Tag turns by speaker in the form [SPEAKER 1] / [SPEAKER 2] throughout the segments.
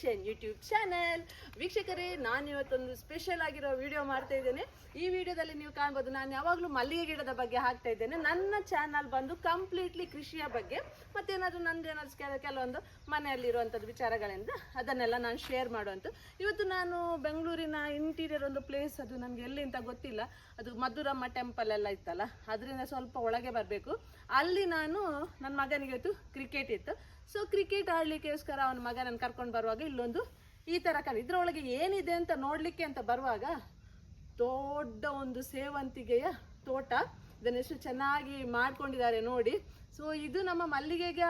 [SPEAKER 1] Christian YouTube channel ವೀಕ್ಷಕರೇ, ನಾನು ಇವತ್ತೊಂದು ಸ್ಪೆಷಲ್ ಆಗಿರೋ ವಿಡಿಯೋ ಮಾಡ್ತಾ ಇದ್ದೇನೆ. ಈ ವಿಡಿಯೋದಲ್ಲಿ ನೀವು ಕಾಣ್ಬೋದು, ನಾನು ಯಾವಾಗಲೂ ಮಲ್ಲಿಗೆ ಗಿಡದ ಬಗ್ಗೆ ಹಾಕ್ತಾ ಇದ್ದೇನೆ. ನನ್ನ ಚಾನಲ್ ಬಂದು ಕಂಪ್ಲೀಟ್ಲಿ ಕೃಷಿಯ ಬಗ್ಗೆ. ಮತ್ತೇನಾದರೂ ನಂದು ಏನಾದರೂ ಕೆಲ- ಕೆಲವೊಂದು ಮನೆಯಲ್ಲಿರುವಂಥದ್ದು ವಿಚಾರಗಳಿಂದ ಅದನ್ನೆಲ್ಲ ನಾನು ಶೇರ್ ಮಾಡುವಂಥದ್ದು ಇವತ್ತು ನಾನು ಬೆಂಗಳೂರಿನ ಇಂಟೀರಿಯರ್ ಒಂದು ಪ್ಲೇಸ್ ಅದು ನನಗೆ ಎಲ್ಲಿ ಅಂತ ಗೊತ್ತಿಲ್ಲ. ಅದು ಮಧುರಮ್ಮ ಟೆಂಪಲ್ ಎಲ್ಲ ಇತ್ತಲ್ಲ, ಅದರಿಂದ ಸ್ವಲ್ಪ ಒಳಗೆ ಬರಬೇಕು. ಅಲ್ಲಿ ನಾನು, ನನ್ನ ಮಗನಿಗೆ ಇವತ್ತು ಕ್ರಿಕೆಟ್ ಇತ್ತು. ಸೊ ಕ್ರಿಕೆಟ್ ಆಡ್ಲಿಕ್ಕೋಸ್ಕರ ಅವನ ಮಗ ನಾನು ಕರ್ಕೊಂಡು ಬರುವಾಗ ಇಲ್ಲೊಂದು ಈ ಥರ ಕಲ್ ಇದರೊಳಗೆ ಏನಿದೆ ಅಂತ ನೋಡಲಿಕ್ಕೆ ಅಂತ ಬರುವಾಗ ದೊಡ್ಡ ಒಂದು ಸೇವಂತಿಗೆಯ ತೋಟ. ಇದನ್ನು ಎಷ್ಟು ಚೆನ್ನಾಗಿ ಮಾಡ್ಕೊಂಡಿದ್ದಾರೆ ನೋಡಿ. ಸೊ ಇದು ನಮ್ಮ ಮಲ್ಲಿಗೆಗೆ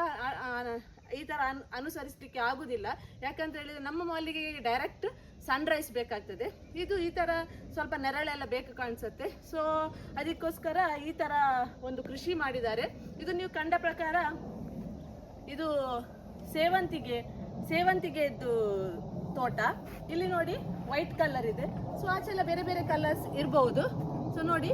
[SPEAKER 1] ಈ ಥರ ಅನ್ ಅನುಸರಿಸಲಿಕ್ಕೆ ಆಗುದಿಲ್ಲ. ಯಾಕಂತ ಹೇಳಿದ್ರೆ ನಮ್ಮ ಮಲ್ಲಿಗೆಗೆ ಡೈರೆಕ್ಟ್ ಸನ್ರೈಸ್ ಬೇಕಾಗ್ತದೆ. ಇದು ಈ ಥರ ಸ್ವಲ್ಪ ನೆರಳೆಲ್ಲ ಬೇಕು ಕಾಣಿಸುತ್ತೆ. ಸೊ ಅದಕ್ಕೋಸ್ಕರ ಈ ಥರ ಒಂದು ಕೃಷಿ ಮಾಡಿದ್ದಾರೆ. ಇದು ನೀವು ಕಂಡ ಪ್ರಕಾರ ಇದು ಸೇವಂತಿಗೆ ಸೇವಂತಿಗೆದ್ದು ತೋಟ. ಇಲ್ಲಿ ನೋಡಿ ವೈಟ್ ಕಲರ್ ಇದೆ. ಸೊ ಆಚೆಲ್ಲ ಬೇರೆ ಬೇರೆ ಕಲರ್ಸ್ ಇರಬಹುದು ಸೊ ನೋಡಿ.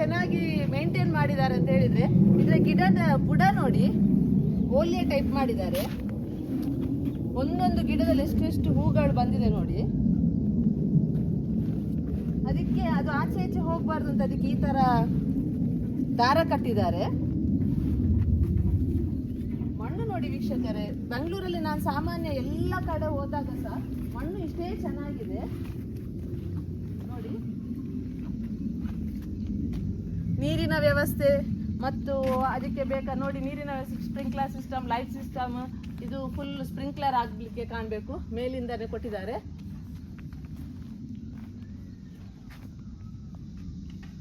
[SPEAKER 1] ಚೆನ್ನಾಗಿ ಮೇಂಟೈನ್ ಮಾಡಿದ್ದಾರೆ ಅಂತ ಹೇಳಿದ್ರೆ, ಇದ್ರ ಗಿಡದ ಬುಡ ನೋಡಿ ಓಲಿಯ ಟೈಪ್ ಮಾಡಿದ್ದಾರೆ. ಒಂದೊಂದು ಗಿಡದಲ್ಲಿ ಎಷ್ಟೆಷ್ಟು ಹೂಗಳು ಬಂದಿದೆ ನೋಡಿ. ಅದಕ್ಕೆ ಅದು ಆಚೆ ಈಚೆ ಹೋಗ್ಬಾರ್ದು ಅಂತ ಅದಕ್ಕೆ ಈ ತರ ದಾರ ಕಟ್ಟಿದ್ದಾರೆ. ಮಣ್ಣು ನೋಡಿ ವೀಕ್ಷಕರೇ, ಬೆಂಗಳೂರಲ್ಲಿ ನಾನು ಸಾಮಾನ್ಯ ಎಲ್ಲ ಕಡೆ ಹೋದಾಗ ಸಹ ಮಣ್ಣು ಇಷ್ಟೇ ಚೆನ್ನಾಗಿದೆ ನೋಡಿ ನೀರಿನ ವ್ಯವಸ್ಥೆ ಮತ್ತು ಅದಕ್ಕೆ ಬೇಕಾ ನೋಡಿ ನೀರಿನ ಸ್ಪ್ರಿಂಕ್ಲರ್ ಸಿಸ್ಟಮ್ ಲೈಟ್ ಸಿಸ್ಟಮ್ ಇದು ಫುಲ್ ಸ್ಪ್ರಿಂಕ್ಲರ್ ಆಗಲಿಕ್ಕೆ ಕಾಣಬೇಕು. ಮೇಲಿಂದಲೇ ಕೊಟ್ಟಿದ್ದಾರೆ.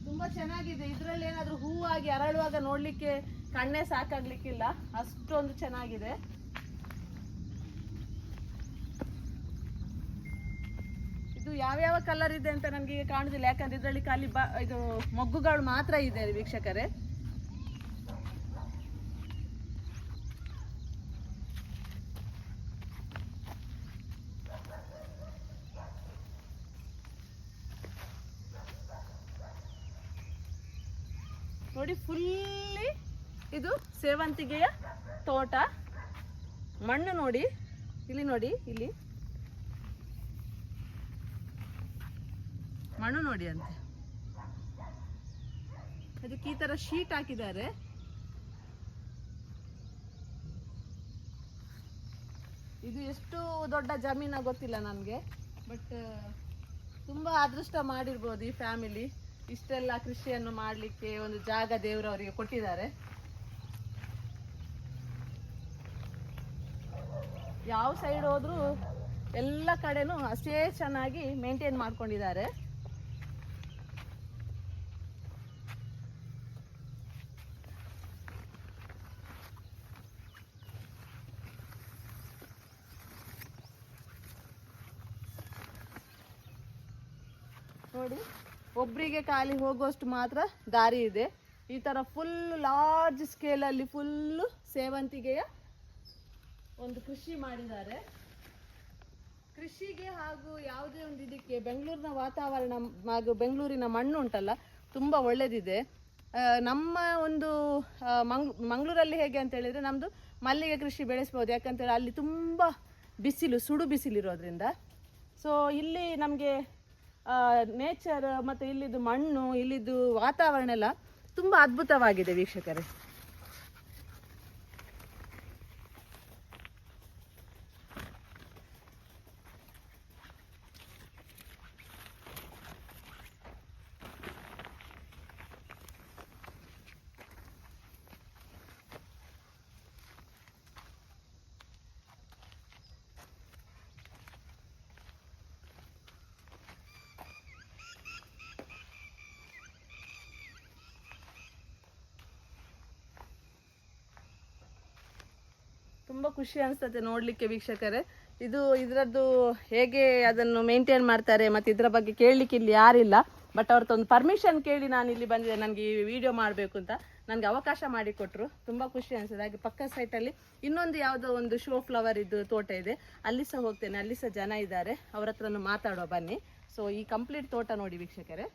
[SPEAKER 1] ತುಂಬಾ ಚೆನ್ನಾಗಿದೆ. ಇದರಲ್ಲಿ ಏನಾದ್ರೂ ಹೂವಾಗಿ ಅರಳುವಾಗ ನೋಡ್ಲಿಕ್ಕೆ ಕಣ್ಣೇ ಸಾಕಾಗ್ಲಿಕ್ಕಿಲ್ಲ. ಅಷ್ಟೊಂದು ಚೆನ್ನಾಗಿದೆ. ಇದು ಯಾವ್ಯಾವ ಕಲರ್ ಇದೆ ಅಂತ ನನಗೆ ಈಗ ಕಾಣುದಿಲ್ಲ. ಯಾಕಂದ್ರೆ ಇದರಲ್ಲಿ ಖಾಲಿ ಇದು ಮೊಗ್ಗುಗಳು ಮಾತ್ರ ಇದೆ ವೀಕ್ಷಕರೇ. ನೋಡಿ ಫುಲ್ಲಿ ಇದು ಸೇವಂತಿಗೆಯ ತೋಟ. ಮಣ್ಣು ನೋಡಿ, ಇಲ್ಲಿ ನೋಡಿ, ಇಲ್ಲಿ. ಮಣ್ಣು ನೋಡಿ ಅಂತೆ. ಅದಕ್ಕೆ ಈ ತರ ಶೀಟ್ ಹಾಕಿದ್ದಾರೆ. ಇದು ಎಷ್ಟು ದೊಡ್ಡ ಜಮೀನ ಗೊತ್ತಿಲ್ಲ ನನಗೆ, ಬಟ್ ತುಂಬಾ ಅದೃಷ್ಟ ಮಾಡಿರ್ಬೋದು ಈ ಫ್ಯಾಮಿಲಿ. ಇಷ್ಟೆಲ್ಲ ಕೃಷಿಯನ್ನು ಮಾಡಲಿಕ್ಕೆ ಒಂದು ಜಾಗ ದೇವರು ಅವರಿಗೆ ಕೊಟ್ಟಿದ್ದಾರೆ. ಯಾವ ಸೈಡ್ ಹೋದ್ರೂ ಎಲ್ಲ ಕಡೆನೂ ಅಷ್ಟೇ ಚೆನ್ನಾಗಿ ಮೇಂಟೈನ್ ಮಾಡ್ಕೊಂಡಿದ್ದಾರೆ. ನೋಡಿ ಒಬ್ಬರಿಗೆ ಖಾಲಿ ಹೋಗುವಷ್ಟು ಮಾತ್ರ ದಾರಿ ಇದೆ. ಈ ಥರ ಫುಲ್ ಲಾರ್ಜ್ ಸ್ಕೇಲಲ್ಲಿ ಫುಲ್ಲು ಸೇವಂತಿಗೆಯ ಒಂದು ಕೃಷಿ ಮಾಡಿದ್ದಾರೆ. ಕೃಷಿಗೆ ಹಾಗೂ ಯಾವುದೇ ಒಂದು ಇದಕ್ಕೆ ಬೆಂಗಳೂರಿನ ವಾತಾವರಣ ಹಾಗೂ ಬೆಂಗಳೂರಿನ ಮಣ್ಣು ಉಂಟಲ್ಲ, ತುಂಬ ಒಳ್ಳೆದಿದೆ. ನಮ್ಮ ಒಂದು ಮಂಗ್, ಮಂಗಳೂರಲ್ಲಿ ಹೇಗೆ ಅಂತ ಹೇಳಿದರೆ ನಮ್ಮದು ಮಲ್ಲಿಗೆ ಕೃಷಿ ಬೆಳೆಸ್ಬೋದು. ಯಾಕಂತೇಳಿ ಅಲ್ಲಿ ತುಂಬ ಬಿಸಿಲು, ಸುಡು ಬಿಸಿಲಿರೋದ್ರಿಂದ. ಸೊ ಇಲ್ಲಿ ನಮಗೆ ನೇಚರ್ ಮತ್ತು ಇಲ್ಲಿದು ಮಣ್ಣು ಇಲ್ಲಿದು ವಾತಾವರಣ ಎಲ್ಲ ತುಂಬ ಅದ್ಭುತವಾಗಿದೆ ವೀಕ್ಷಕರೇ. ತುಂಬ ಖುಷಿ ಅನಿಸ್ತದೆ ನೋಡಲಿಕ್ಕೆ ವೀಕ್ಷಕರೇ. ಇದು ಇದರದ್ದು ಹೇಗೆ ಅದನ್ನು ಮೇಂಟೈನ್ ಮಾಡ್ತಾರೆ ಮತ್ತು ಇದರ ಬಗ್ಗೆ ಕೇಳಲಿಕ್ಕೆ ಇಲ್ಲಿ ಯಾರಿಲ್ಲ. ಬಟ್ ಅವ್ರದ್ದು ಒಂದು ಪರ್ಮಿಷನ್ ಕೇಳಿ ನಾನು ಇಲ್ಲಿ ಬಂದಿದೆ ನನಗೆ ಈ ವಿಡಿಯೋ ಮಾಡಬೇಕು ಅಂತ. ನನಗೆ ಅವಕಾಶ ಮಾಡಿಕೊಟ್ರು ತುಂಬ ಖುಷಿ ಅನಿಸ್ತದೆ ಹಾಗೆ ಪಕ್ಕ ಸೈಟಲ್ಲಿ ಇನ್ನೊಂದು ಯಾವುದೋ ಒಂದು ಶೋ ಫ್ಲವರ್ ಇದ್ದು ತೋಟ ಇದೆ. ಅಲ್ಲಿ ಸಹ ಹೋಗ್ತೇನೆ. ಅಲ್ಲಿ ಸಹ ಜನ ಇದ್ದಾರೆ. ಅವ್ರ ಹತ್ರನೂ ಮಾತಾಡೋ ಬನ್ನಿ. ಸೊ ಈ ಕಂಪ್ಲೀಟ್ ತೋಟ ನೋಡಿ ವೀಕ್ಷಕರೇ.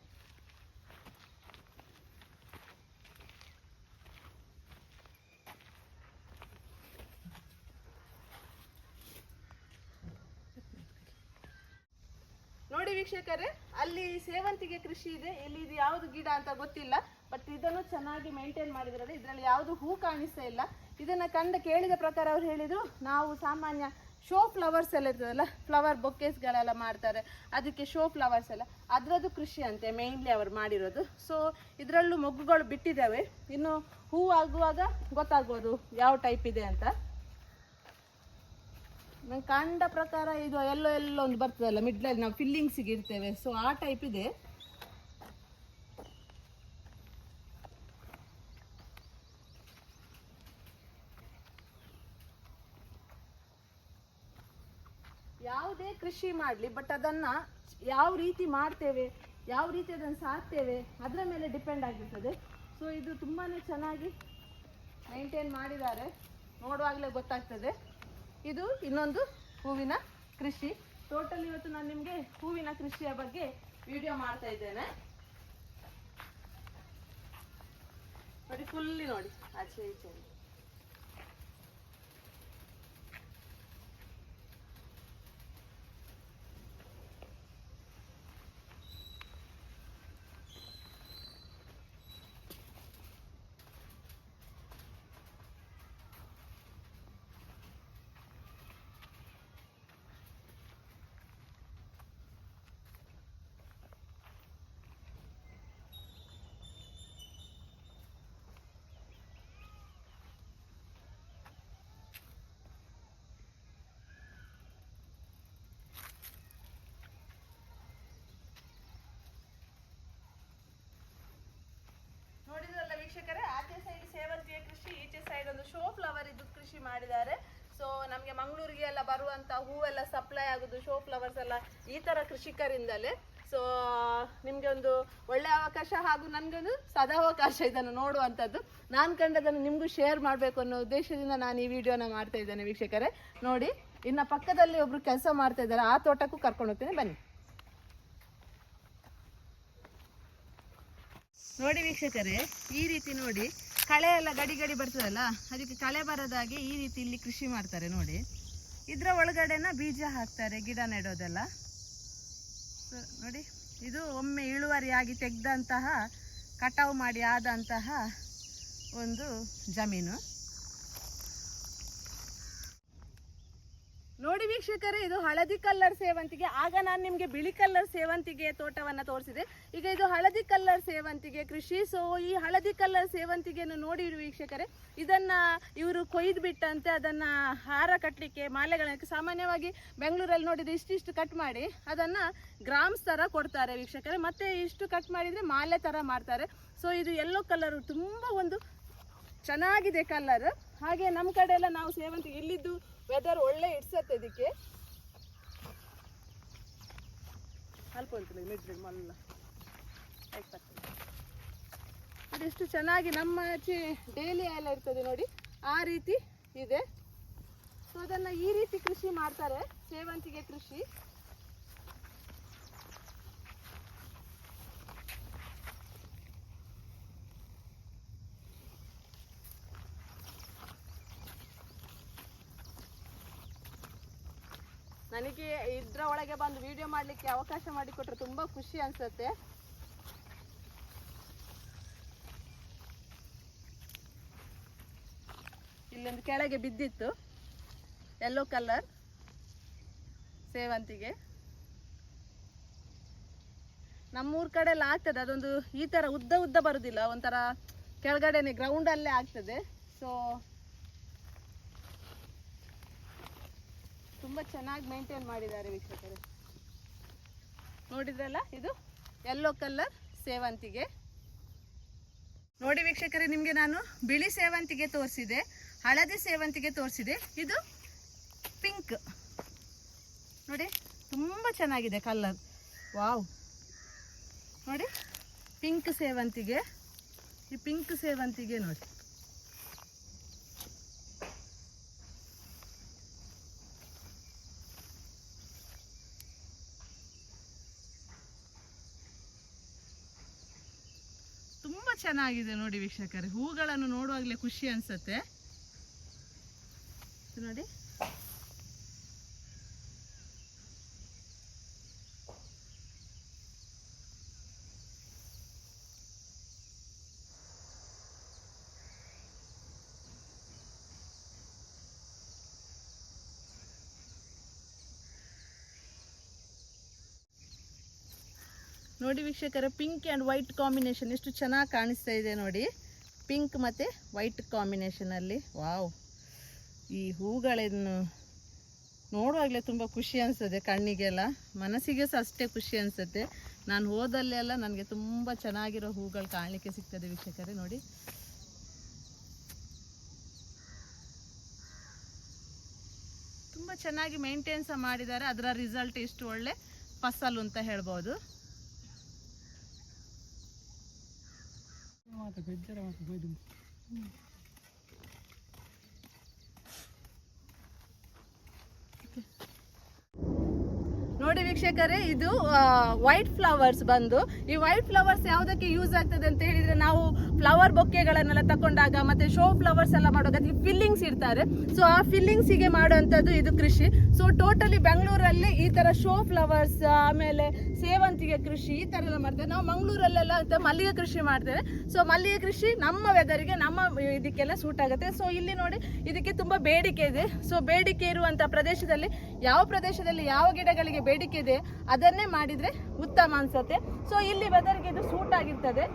[SPEAKER 1] ವೀಕ್ಷಕರೇ, ಅಲ್ಲಿ ಸೇವಂತಿಗೆ ಕೃಷಿ ಇದೆ. ಇಲ್ಲಿ ಇದು ಯಾವುದು ಗಿಡ ಅಂತ ಗೊತ್ತಿಲ್ಲ ಬಟ್ ಇದನ್ನು ಚೆನ್ನಾಗಿ ಮೇಂಟೈನ್ ಮಾಡಿದ್ರೆ ಇದರಲ್ಲಿ ಯಾವುದು ಹೂ ಕಾಣಿಸ್ತಾ ಇಲ್ಲ. ಇದನ್ನ ಕಂಡ ಕೇಳಿದ ಪ್ರಕಾರ ಅವ್ರು ಹೇಳಿದರು, ನಾವು ಸಾಮಾನ್ಯ ಶೋ ಫ್ಲವರ್ಸ್ ಎಲ್ಲ ಇರ್ತದಲ್ಲ ಫ್ಲವರ್ ಬೊಕ್ಕೇಸ್ಗಳೆಲ್ಲ ಮಾಡ್ತಾರೆ. ಅದಕ್ಕೆ ಶೋ ಫ್ಲವರ್ಸ್ ಎಲ್ಲ. ಅದರದ್ದು ಕೃಷಿ ಅಂತೆ ಮೇಯ್ನ್ಲಿ ಅವರು ಮಾಡಿರೋದು. ಸೊ ಇದರಲ್ಲೂ ಮೊಗ್ಗುಗಳು ಬಿಟ್ಟಿದ್ದಾವೆ. ಇನ್ನು ಹೂ ಆಗುವಾಗ ಗೊತ್ತಾಗ್ಬೋದು ಯಾವ ಟೈಪ್ ಇದೆ ಅಂತ. ನಂಗೆ ಕಂಡ ಪ್ರಕಾರ ಇದು ಎಲ್ಲೋ ಎಲ್ಲೋ ಒಂದು ಬರ್ತದಲ್ಲ ಮಿಡ್ಲಲ್ಲಿ ನಾವು ಫಿಲ್ಲಿಂಗ್ಸಿಗೆ ಇರ್ತೇವೆ ಸೊ ಆ ಟೈಪ್ ಇದೆ. ಯಾವುದೇ ಕೃಷಿ ಮಾಡಲಿ ಬಟ್ ಅದನ್ನ ಯಾವ ರೀತಿ ಮಾಡ್ತೇವೆ, ಯಾವ ರೀತಿ ಅದನ್ನು ಸಾಕ್ತೇವೆ, ಅದರ ಮೇಲೆ ಡಿಪೆಂಡ್ ಆಗಿರ್ತದೆ. ಸೊ ಇದು ತುಂಬಾ ಚೆನ್ನಾಗಿ ಮೈಂಟೈನ್ ಮಾಡಿದ್ದಾರೆ. ನೋಡುವಾಗಲೇ ಗೊತ್ತಾಗ್ತದೆ. ಇದು ಇನ್ನೊಂದು ಹೂವಿನ ಕೃಷಿ. ಟೋಟಲ್ ಇವತ್ತು ನಾನು ನಿಮಗೆ ಹೂವಿನ ಕೃಷಿಯ ಬಗ್ಗೆ ವಿಡಿಯೋ ಮಾಡ್ತಾ ಇದ್ದೇನೆ. ನೋಡಿ ಫುಲ್ಲಿ ನೋಡಿ. ಆಚೆ, ಈಚೆ ನೋಡಿದ್ರಲ್ಲ ವೀಕ್ಷಕರೇ ಆಚೆ ಸೈಡ್ ಸೇವಂತಿಗೆ ಕೃಷಿ ಈಚೆ ಸೈಡ್ ಒಂದು ಶೋ ಫ್ಲವರ್ ಇದು ಕೃಷಿ ಮಾಡಿದ್ದಾರೆ. ಸೊ ನಮಗೆ ಮಂಗಳೂರಿಗೆ ಎಲ್ಲ ಬರುವಂತ ಹೂವೆಲ್ಲ ಸಪ್ಲೈ ಆಗುದು ಶೋ ಫ್ಲವರ್ಸ್ ಎಲ್ಲ ಈ ತರ ಕೃಷಿಕರಿಂದಲೇ. ಸೊ ನಿಮ್ಗೆ ಒಂದು ಒಳ್ಳೆ ಅವಕಾಶ ಹಾಗೂ ನನ್ಗೊಂದು ಸದಾವಕಾಶ ಇದನ್ನು ನೋಡುವಂಥದ್ದು. ನಾನು ಕಂಡದನ್ನು ನಿಮ್ಗೂ ಶೇರ್ ಮಾಡಬೇಕು ಅನ್ನೋ ಉದ್ದೇಶದಿಂದ ನಾನು ಈ ವಿಡಿಯೋನ ಮಾಡ್ತಾ ಇದ್ದೇನೆ ವೀಕ್ಷಕರೇ. ನೋಡಿ, ಇನ್ನ ಪಕ್ಕದಲ್ಲಿ ಒಬ್ರು ಕೆಲಸ ಮಾಡ್ತಾ ಇದ್ದಾರೆ. ಆ ತೋಟಕ್ಕೂ ಕರ್ಕೊಂಡು ಹೋಗ್ತೇನೆ. ಬನ್ನಿ. ನೋಡಿ ವೀಕ್ಷಕರೇ, ಈ ರೀತಿ ನೋಡಿ ಕಳೆ ಎಲ್ಲ ಗಡಿ ಗಡಿ ಬರ್ತದಲ್ಲ, ಅದಕ್ಕೆ ಕಳೆ ಬರೋದಾಗಿ ಈ ರೀತಿ ಇಲ್ಲಿ ಕೃಷಿ ಮಾಡ್ತಾರೆ ನೋಡಿ. ಇದರ ಒಳಗಡೆನ ಬೀಜ ಹಾಕ್ತಾರೆ, ಗಿಡ ನೆಡೋದೆಲ್ಲ. ಸೊ ನೋಡಿ, ಇದು ಒಮ್ಮೆ ಇಳುವರಿಯಾಗಿ ತೆಗೆದಂತಹ, ಕಟಾವು ಮಾಡಿ ಆದಂತಹ ಒಂದು ಜಮೀನು. ನೋಡಿ ವೀಕ್ಷಕರೇ, ಇದು ಹಳದಿ ಕಲ್ಲರ್ ಸೇವಂತಿಗೆ. ಆಗ ನಾನು ನಿಮಗೆ ಬಿಳಿ ಕಲ್ಲರ್ ಸೇವಂತಿಗೆ ತೋಟವನ್ನ ತೋರಿಸಿದೆ. ಈಗ ಇದು ಹಳದಿ ಕಲ್ಲರ್ ಸೇವಂತಿಗೆ, ಕೃಷಿ ಸೊ ಈ ಹಳದಿ ಕಲ್ಲರ್ ಸೇವಂತಿಗೆಯನ್ನು ನೋಡಿ ವೀಕ್ಷಕರೇ. ಇದನ್ನ ಇವರು ಕೊಯ್ದು ಬಿಟ್ಟಂತೆ ಅದನ್ನ ಹಾರ ಕಟ್ಟಲಿಕ್ಕೆ ಮಾಲೆಗಳಕ್ಕೆ ಸಾಮಾನ್ಯವಾಗಿ ಬೆಂಗಳೂರಲ್ಲಿ ನೋಡಿದ್ರೆ ಇಷ್ಟಿಷ್ಟು ಕಟ್ ಮಾಡಿ ಅದನ್ನ ಗ್ರಾಮ್ಸ್ ಥರ ಕೊಡ್ತಾರೆ ವೀಕ್ಷಕರೇ. ಮತ್ತೆ ಇಷ್ಟು ಕಟ್ ಮಾಡಿದ್ರೆ ಮಾಲೆ ತರ ಮಾಡ್ತಾರೆ. ಸೊ ಇದು ಯೆಲ್ಲೋ ಕಲರ್ ತುಂಬಾ ಒಂದು ಚೆನ್ನಾಗಿದೆ ಕಲರ್ ಹಾಗೆ ನಮ್ಮ ಕಡೆ ಎಲ್ಲ ನಾವು ಸೇವಂತಿ ಇಲ್ಲಿದ್ದು ವೆದರ್ ಒಳ್ಳೆ ಇಡ್ಸತ್ತೆ ಇದಕ್ಕೆ. ಮಲ್ಲ. ಅದೆಷ್ಟು ಚೆನ್ನಾಗಿ ನಮ್ಮ ಆಚೆ ಡೈಲಿ ಎಲ್ಲ ಇರ್ತದೆ ನೋಡಿ. ಆ ರೀತಿ ಇದೆ. ಸೊ ಅದನ್ನು ಈ ರೀತಿ ಕೃಷಿ ಮಾಡ್ತಾರೆ. ಸೇವಂತಿಗೆ ಕೃಷಿ. ನನಗೆ ಇದ್ರ ಒಳಗೆ ಬಂದು ವಿಡಿಯೋ ಮಾಡಲಿಕ್ಕೆ ಅವಕಾಶ ಮಾಡಿಕೊಟ್ರೆ ತುಂಬಾ ಖುಷಿ ಅನ್ಸುತ್ತೆ. ಇಲ್ಲೊಂದು ಕೆಳಗೆ ಬಿದ್ದಿತ್ತು. ಎಲ್ಲೋ ಕಲರ್ ಸೇವಂತಿಗೆ. ನಮ್ಮೂರ ಕಡೆ ಎಲ್ಲ ಆಗ್ತದೆ, ಅದೊಂದು ಈ ತರ ಉದ್ದ ಉದ್ದ ಬರುದಿಲ್ಲ, ಒಂಥರ ಕೆಳಗಡೆನೆ ಗ್ರೌಂಡ್ ಅಲ್ಲೇ ಆಗ್ತದೆ. ಸೊ ತುಂಬಾ ಚೆನ್ನಾಗಿ ಮೇಂಟೈನ್ ಮಾಡಿದ್ದಾರೆ ವೀಕ್ಷಕರೇ. ನೋಡಿದ್ರಲ್ಲ ಇದು? ಯೆಲ್ಲೋ ಕಲರ್ ಸೇವಂತಿಗೆ. ನೋಡಿ ವೀಕ್ಷಕರೇ, ನಿಮಗೆ ನಾನು ಬಿಳಿ ಸೇವಂತಿಗೆ ತೋರಿಸಿದೆ, ಹಳದಿ ಸೇವಂತಿಗೆ ತೋರಿಸಿದೆ. ಇದು ಪಿಂಕ್ ನೋಡಿ, ತುಂಬ ಚೆನ್ನಾಗಿದೆ ಕಲರ್ ವಾವ್ ನೋಡಿ ಪಿಂಕ್ ಸೇವಂತಿಗೆ. ಈ ಪಿಂಕ್ ಸೇವಂತಿಗೆ ನೋಡಿ ತುಂಬ ಚೆನ್ನಾಗಿದೆ ನೋಡಿ ವೀಕ್ಷಕರೇ. ಹೂಗಳನ್ನು ನೋಡುವಾಗಲೇ ಖುಷಿ ಅನ್ಸುತ್ತೆ. ನೋಡಿ. ನೋಡಿ ವೀಕ್ಷಕರ ಪಿಂಕ್ ಆ್ಯಂಡ್ ವೈಟ್ ಕಾಂಬಿನೇಷನ್ ಎಷ್ಟು ಚೆನ್ನಾಗಿ ಕಾಣಿಸ್ತಾ ಇದೆ ನೋಡಿ. ಪಿಂಕ್ ಮತ್ತು ವೈಟ್ ಕಾಂಬಿನೇಷನಲ್ಲಿ ವಾವ್ ಈ ಹೂಗಳನ್ನು ನೋಡುವಾಗಲೇ ತುಂಬ ಖುಷಿ ಅನಿಸುತ್ತೆ ಕಣ್ಣಿಗೆಲ್ಲ. ಮನಸ್ಸಿಗೆ ಸಹ ಅಷ್ಟೇ ಖುಷಿ ಅನಿಸುತ್ತೆ. ನಾನು ಹೋದಲ್ಲೆಲ್ಲ ನನಗೆ ತುಂಬ ಚೆನ್ನಾಗಿರೋ ಹೂಗಳು ಕಾಣಲಿಕ್ಕೆ ಸಿಗ್ತದೆ ವೀಕ್ಷಕರೇ, ನೋಡಿ. ತುಂಬ ಚೆನ್ನಾಗಿ ಮೇಂಟೈನ್ ಮಾಡಿದ್ದಾರೆ. ಅದರ ರಿಸಲ್ಟ್ ಎಷ್ಟು ಒಳ್ಳೆ ಫಸಲು ಅಂತ ಹೇಳ್ಬೋದು. ನೋಡಿ ವೀಕ್ಷಕರೇ, ಇದು ವೈಟ್ ಫ್ಲವರ್ಸ್ ಬಂದು. ಈ ವೈಟ್ ಫ್ಲವರ್ಸ್ ಯಾವುದಕ್ಕೆ ಯೂಸ್ ಆಗ್ತದೆ ಅಂತ ಹೇಳಿದ್ರೆ ನಾವು ಫ್ಲವರ್ ಬೊಕ್ಕೆಗಳನ್ನೆಲ್ಲ ತಕೊಂಡಾಗ ಮತ್ತೆ ಶೋ ಫ್ಲವರ್ಸ್ ಎಲ್ಲ ಮಾಡುವಾಗ ಫಿಲ್ಲಿಂಗ್ಸ್ ಇರ್ತಾರೆ ಸೊ ಆ ಫಿಲ್ಲಿಂಗ್ಸಿಗೆ ಮಾಡುವಂಥದ್ದು ಇದು ಕೃಷಿ. ಸೊ ಟೋಟಲಿ ಬೆಂಗಳೂರಲ್ಲಿ ಈ ತರ ಶೋ ಫ್ಲವರ್ಸ್ ಆಮೇಲೆ ಸೇವಂತಿಗೆ ಕೃಷಿ ಈ ಥರ ಎಲ್ಲ ಮಾಡ್ತೇವೆ. ನಾವು ಮಂಗಳೂರಲ್ಲೆಲ್ಲ ಮಲ್ಲಿಗೆ ಕೃಷಿ ಮಾಡ್ತೇವೆ. ಸೊ ಮಲ್ಲಿಗೆ ಕೃಷಿ ನಮ್ಮ ವೆದರಿಗೆ ನಮ್ಮ ಇದಕ್ಕೆಲ್ಲ ಸೂಟ್ ಆಗುತ್ತೆ. ಸೊ ಇಲ್ಲಿ ನೋಡಿ, ಇದಕ್ಕೆ ತುಂಬಾ ಬೇಡಿಕೆ ಇದೆ. ಸೊ ಬೇಡಿಕೆ ಇರುವಂಥ ಪ್ರದೇಶದಲ್ಲಿ, ಯಾವ ಪ್ರದೇಶದಲ್ಲಿ ಯಾವ ಗಿಡಗಳಿಗೆ ಬೇಡಿಕೆ ಇದೆ, ಅದನ್ನೇ ಮಾಡಿದ್ರೆ ಉತ್ತಮ ಅನ್ಸುತ್ತೆ. ಸೊ ಇಲ್ಲಿ ವೆದರ್ಗೆ ಇದು ಸೂಟ್ ಆಗಿರ್ತದೆ.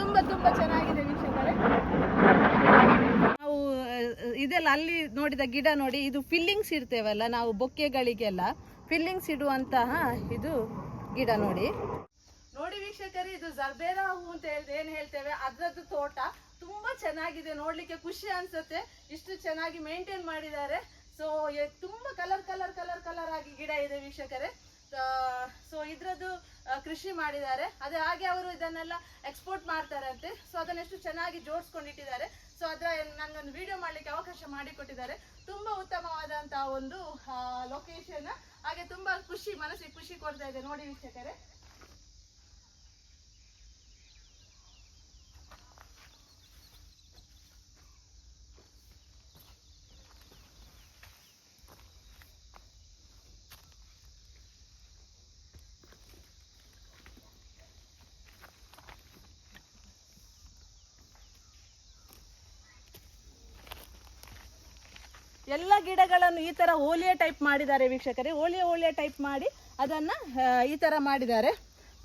[SPEAKER 1] ತುಂಬಾ ತುಂಬಾ ಚೆನ್ನಾಗಿದೆ ವೀಕ್ಷಕರೇ. ನಾವು ಇದೆಲ್ಲ ಅಲ್ಲಿ ನೋಡಿದ ಗಿಡ ನೋಡಿ, ಇದು ಫಿಲ್ಲಿಂಗ್ಸ್ ಇರ್ತೇವಲ್ಲ, ನಾವು ಬೊಕ್ಕೆಗಳಿಗೆಲ್ಲ. ಫಿಲ್ಲಿಂಗ್ಸ್ ಇಡುವಂತಹ ಇದು ಗಿಡ ನೋಡಿ. ನೋಡಿ ವೀಕ್ಷಕರೇ, ಇದು ಜರ್ಬೇರಾ ಹೂ ಅಂತ ಹೇಳಿದ್ರೆ ಏನ್ ಹೇಳ್ತೇವೆ? ಅದ್ರದ್ದು ತೋಟ ತುಂಬಾ ಚೆನ್ನಾಗಿದೆ, ನೋಡ್ಲಿಕ್ಕೆ ಖುಷಿ ಅನ್ಸುತ್ತೆ. ಇಷ್ಟು ಚೆನ್ನಾಗಿ ಮೇಂಟೈನ್ ಮಾಡಿದ್ದಾರೆ. ಸೊ ತುಂಬಾ ಕಲರ್ ಕಲರ್ ಕಲರ್ ಕಲರ್ ಆಗಿ ಗಿಡ ಇದೆ ವೀಕ್ಷಕರೇ. ಸೊ ಇದ್ರದ್ದು ಕೃಷಿ ಮಾಡಿದ್ದಾರೆ. ಅದೇ ಹಾಗೆ ಅವರು ಇದನ್ನೆಲ್ಲ ಎಕ್ಸ್ಪೋರ್ಟ್ ಮಾಡ್ತಾರಂತೆ. ಸೊ ಅದನ್ನ ಎಷ್ಟು ಚೆನ್ನಾಗಿ ಜೋಡಿಸ್ಕೊಂಡಿಟ್ಟಿದ್ದಾರೆ. ಸೊ ಅದರ ನನಗೊಂದು ವಿಡಿಯೋ ಮಾಡ್ಲಿಕ್ಕೆ ಅವಕಾಶ ಮಾಡಿಕೊಟ್ಟಿದ್ದಾರೆ. ತುಂಬಾ ಉತ್ತಮವಾದಂತಹ ಒಂದು ಲೊಕೇಶನ್ ಹಾಗೆ ತುಂಬಾ ಖುಷಿ ಮನಸ್ಸಿಗೆ ಖುಷಿ ಕೊಡ್ತಾ ಇದೆ. ನೋಡಿ ವೀಕ್ಷಕರೇ. ಎಲ್ಲ ಗಿಡಗಳನ್ನು ಈ ತರ ಓಲಿಯ ಟೈಪ್ ಮಾಡಿದ್ದಾರೆ ವೀಕ್ಷಕರೇ. ಓಲಿಯ ಓಲಿಯ ಟೈಪ್ ಮಾಡಿ ಅದನ್ನ ಈ ತರ ಮಾಡಿದ್ದಾರೆ.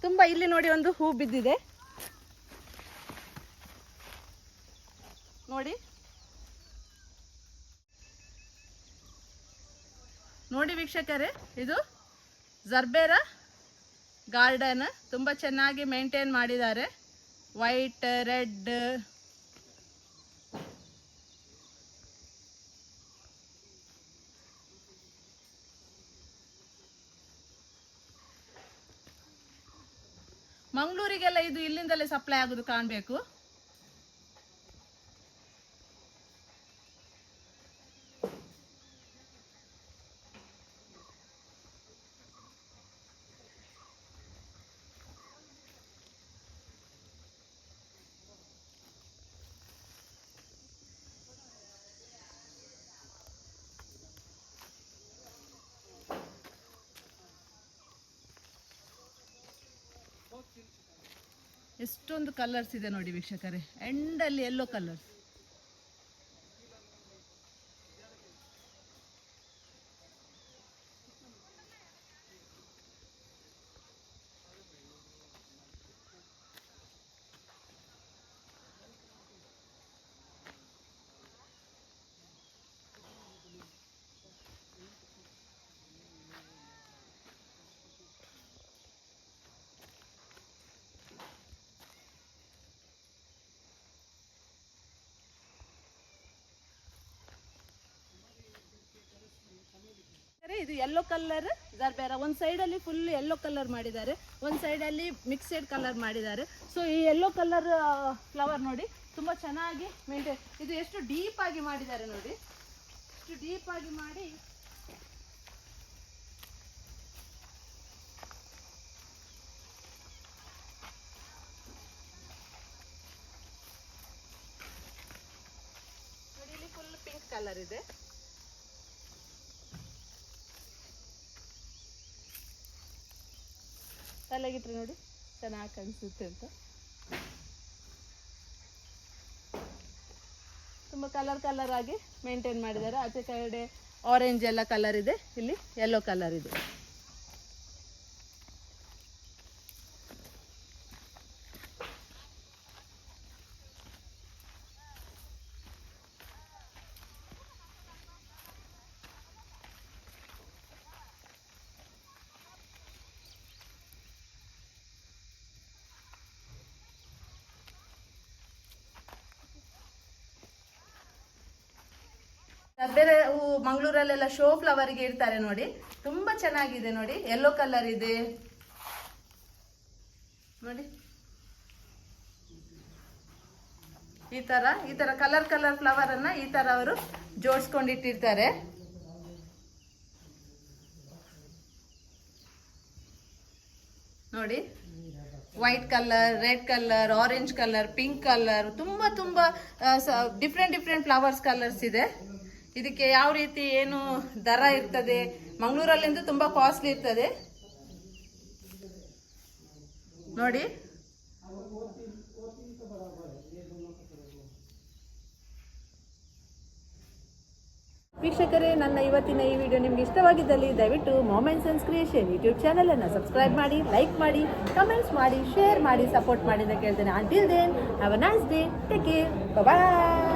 [SPEAKER 1] ತುಂಬಾ ಇಲ್ಲಿ ನೋಡಿ ಒಂದು ಹೂ ಬಿದ್ದಿದೆ. ನೋಡಿ. ನೋಡಿ ವೀಕ್ಷಕರೇ, ಇದು ಜರ್ಬೇರ ಗಾರ್ಡನ್. ತುಂಬ ಚೆನ್ನಾಗಿ ಮೇಂಟೈನ್ ಮಾಡಿದ್ದಾರೆ. ವೈಟ್ ರೆಡ್ ಮಂಗಳೂರಿಗೆಲ್ಲ ಇದು ಇಲ್ಲಿಂದಲೇ ಸಪ್ಲೈ ಆಗೋದು ಕಾಣಬೇಕು. ಎಷ್ಟೊಂದು ಕಲರ್ಸ್ ಇದೆ ನೋಡಿ ವೀಕ್ಷಕರೇ. ಎಂಡಲ್ಲಿ ಎಲ್ಲೋ ಕಲರ್ಸ್ ಇದು ಯೆಲ್ಲೋ ಕಲರ್ ಜರ್ಬೇರ ಸೈಡ್ ಸೈಡಲ್ಲಿ ಫುಲ್ ಯೆಲ್ಲೋ ಕಲರ್ ಮಾಡಿದ್ದಾರೆ, ಒಂದು ಸೈಡಲ್ಲಿ ಮಿಕ್ಸೆಡ್ ಕಲರ್ ಮಾಡಿದ್ದಾರೆ. ಸೊ ಈ ಯೆಲ್ಲೋ ಕಲರ್ ಫ್ಲವರ್ ನೋಡಿ ತುಂಬಾ ಚೆನ್ನಾಗಿ ಮೇಂಟೈನ್ ಇದು ಎಷ್ಟು ಡೀಪ್ ಆಗಿ ಮಾಡಿದ್ದಾರೆ ನೋಡಿ. ಎಷ್ಟು ಡೀಪ್ ಆಗಿ ಮಾಡಿ ಫುಲ್ ಪಿಂಕ್ ಕಲರ್ ಇದೆ. ತಲೆಗಿಟ್ರೆ ನೋಡಿ, ಚೆನ್ನಾಗಿ ಕಾಣಿಸುತ್ತೆ ಅಂತ. ತುಂಬ ಕಲರ್ ಕಲರ್ ಆಗಿ ಮೇಂಟೈನ್ ಮಾಡಿದ್ದಾರೆ. ಆಚೆ ಕಡೆ ಆರೆಂಜ್ ಎಲ್ಲ ಕಲರ್ ಇದೆ, ಇಲ್ಲಿ ಯೆಲ್ಲೋ ಕಲರ್ ಇದೆ ಬೇರೆ ಹೂ ಮಂಗಳೂರಲ್ಲೆಲ್ಲ ಶೋ ಫ್ಲವರ್ಗೆ ಇರ್ತಾರೆ ನೋಡಿ. ತುಂಬಾ ಚೆನ್ನಾಗಿದೆ ನೋಡಿ. ಯೆಲ್ಲೋ ಕಲರ್ ಇದೆ. ನೋಡಿ. ಈ ತರ ಈ ತರ ಕಲರ್ ಕಲರ್ ಫ್ಲವರ್ ಅನ್ನ ಈ ತರ ಅವರು ಜೋಡಿಸ್ಕೊಂಡಿಟ್ಟಿರ್ತಾರೆ ನೋಡಿ. White colour red colour orange colour pink colour ತುಂಬಾ ತುಂಬಾ ಡಿಫ್ರೆಂಟ್ ಡಿಫ್ರೆಂಟ್ ಫ್ಲವರ್ಸ್ ಕಲರ್ಸ್ ಇದೆ. ಇದಕ್ಕೆ ಯಾವ ರೀತಿ ಏನು ದರ ಇರ್ತದೆ? ಮಂಗಳೂರಲ್ಲಿಂದ ತುಂಬ ಕಾಸ್ಟ್ಲಿ ಇರ್ತದೆ. ನೋಡಿ. ವೀಕ್ಷಕರೇ, ನನ್ನ ಇವತ್ತಿನ ಈ ವಿಡಿಯೋ ನಿಮ್ಗೆ ಇಷ್ಟವಾಗಿದ್ದಲ್ಲಿ ದಯವಿಟ್ಟು moments and creation YouTube channel ಅನ್ನು ಸಬ್ಸ್ಕ್ರೈಬ್ ಮಾಡಿ ಲೈಕ್ ಮಾಡಿ ಕಮೆಂಟ್ಸ್ ಮಾಡಿ ಶೇರ್ ಮಾಡಿ ಸಪೋರ್ಟ್ ಮಾಡಿ ಅಂತ ಕೇಳ್ತೇನೆ until then have a nice day take care bye